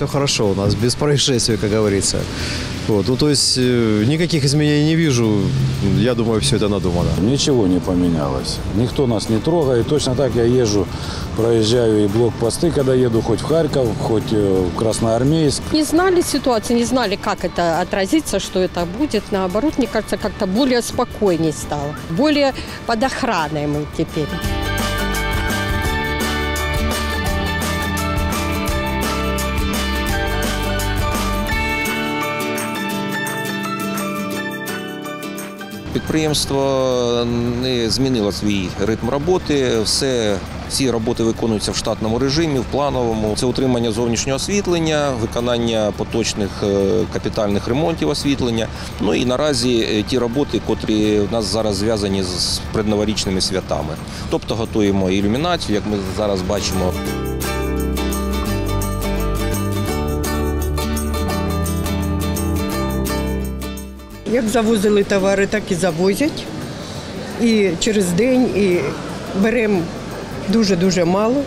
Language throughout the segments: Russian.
все хорошо у нас, без происшествий, как говорится. Вот, ну, то есть э, никаких изменений не вижу. Я думаю, все это надумано. Ничего не поменялось. Никто нас не трогает. Точно так я езжу, проезжаю и блокпосты, когда еду хоть в Харьков, хоть э, в Красноармейск. Не знали ситуации, не знали, как это отразится, что это будет. Наоборот, мне кажется, как-то более спокойнее стало. Более под охраной мы теперь. Підприємство не змінило свій ритм роботи. Все, всі роботи виконуються в штатному режимі, в плановому. Це утримання зовнішнього освітлення, виконання поточних е, капітальних ремонтів освітлення. Ну і наразі е, ті роботи, котрі в нас зараз зв'язані з предноворічними святами. Тобто готуємо ілюмінацію, як ми зараз бачимо. Як завозили товари, так і завозять. І через день і беремо дуже-дуже мало,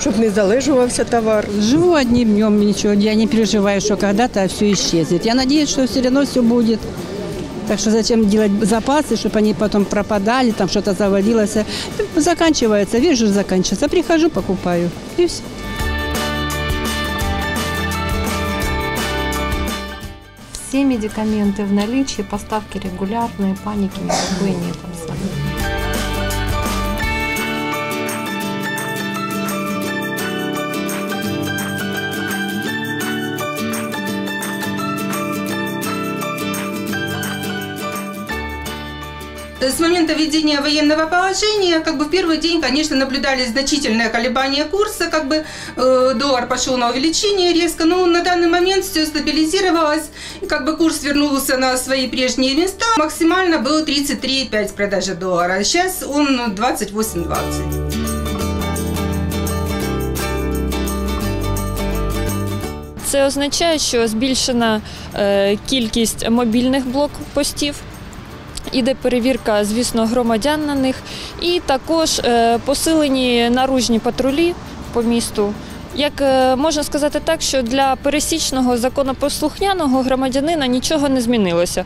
щоб не залежувався товар. Живу одним днем, ничего, я не переживаю, что когда-то все исчезнет. Я надеюсь, что все равно все будет. Так что зачем делать запасы, чтобы они потом пропадали, там что-то завалилось. Заканчивается, вижу, заканчивается. Прихожу, покупаю. И все. Все медикаменты в наличии, поставки регулярные, паники никакой нет абсолютно. С момента введения военного положения, как бы в первый день, конечно, наблюдались значительные колебания курса, как бы э, доллар пошел на увеличение резко, но на данный момент все стабилизировалось, и как бы курс вернулся на свои прежние места. Максимально было 33,5 продажи доллара, сейчас он 28,20. Це означає, що збільшена е, кількість мобільних блокпостів. Іде перевірка, звісно, громадян на них, і також е, посилені наружні патрулі по місту. Як е, можна сказати так, що для пересічного законопослухняного громадянина нічого не змінилося.